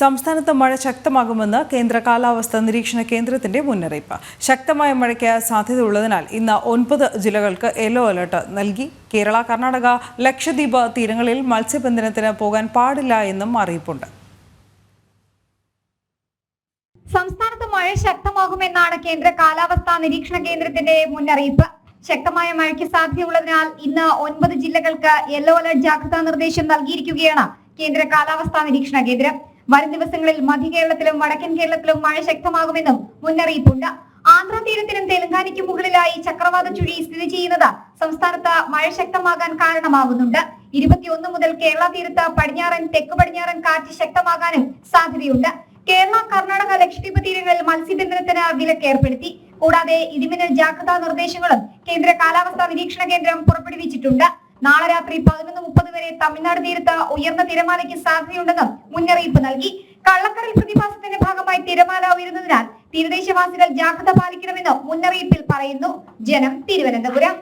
സംസ്ഥാനത്ത് മഴ ശക്തമാകുമെന്ന് കേന്ദ്ര കാലാവസ്ഥാ നിരീക്ഷണ കേന്ദ്രത്തിന്റെ മുന്നറിയിപ്പ്. ശക്തമായ മഴയ്ക്ക് സാധ്യതയുള്ളതിനാൽ ഇന്ന് ഒൻപത് ജില്ലകൾക്ക് യെല്ലോ അലർട്ട് നൽകി. കേരള കർണാടക ലക്ഷദ്വീപ് തീരങ്ങളിൽ മത്സ്യബന്ധനത്തിന് പോകാൻ പാടില്ല എന്നും അറിയിപ്പുണ്ട്. സംസ്ഥാനത്ത് മഴ ശക്തമാകുമെന്നാണ് കേന്ദ്ര കാലാവസ്ഥാ നിരീക്ഷണ കേന്ദ്രത്തിന്റെ മുന്നറിയിപ്പ്. ശക്തമായ മഴയ്ക്ക് സാധ്യതയുള്ളതിനാൽ ഇന്ന് ഒൻപത് ജില്ലകൾക്ക് യെല്ലോ അലർട്ട് ജാഗ്രതാ നിർദ്ദേശം നൽകിയിരിക്കുകയാണ് കേന്ദ്ര കാലാവസ്ഥാ നിരീക്ഷണ കേന്ദ്രം. വരും ദിവസങ്ങളിൽ മധ്യ കേരളത്തിലും വടക്കൻ കേരളത്തിലും മഴ ശക്തമാകുമെന്നും മുന്നറിയിപ്പുണ്ട്. ആന്ധ്ര തീരത്തിനും തെലങ്കാനയ്ക്കും മുകളിലായി ചക്രവാത ചുഴി സ്ഥിതി ചെയ്യുന്നത് സംസ്ഥാനത്ത് മഴ ശക്തമാകാൻ കാരണമാകുന്നുണ്ട് ഇരുപത്തിയൊന്ന് മുതൽ കേരള തീരത്ത് പടിഞ്ഞാറൻ തെക്ക് പടിഞ്ഞാറൻ കാറ്റ് ശക്തമാകാനും സാധ്യതയുണ്ട്. കേരള കർണാടക ലക്ഷദ്വീപ് തീരങ്ങളിൽ മത്സ്യബന്ധനത്തിന് വിലക്ക് ഏർപ്പെടുത്തി കൂടാതെ ഇടിമിന്നൽ ജാഗ്രതാ നിർദ്ദേശങ്ങളും കേന്ദ്ര കാലാവസ്ഥാ നിരീക്ഷണ കേന്ദ്രം പുറപ്പെടുവിച്ചിട്ടുണ്ട്. നാളെ രാത്രി പതിനൊന്ന് മുപ്പത് വരെ തമിഴ്നാട് തീരത്ത് ഉയർന്ന തിരമാലയ്ക്ക് സാധ്യതയുണ്ടെന്നും മുന്നറിയിപ്പ് നൽകി. കള്ളക്കടൽ പ്രതിഭാസത്തിന്റെ ഭാഗമായി തിരമാല ഉയരുന്നതിനാൽ തീരദേശവാസികൾ ജാഗ്രത പാലിക്കണമെന്നും മുന്നറിയിപ്പിൽ പറയുന്നു. ജനം തിരുവനന്തപുരം.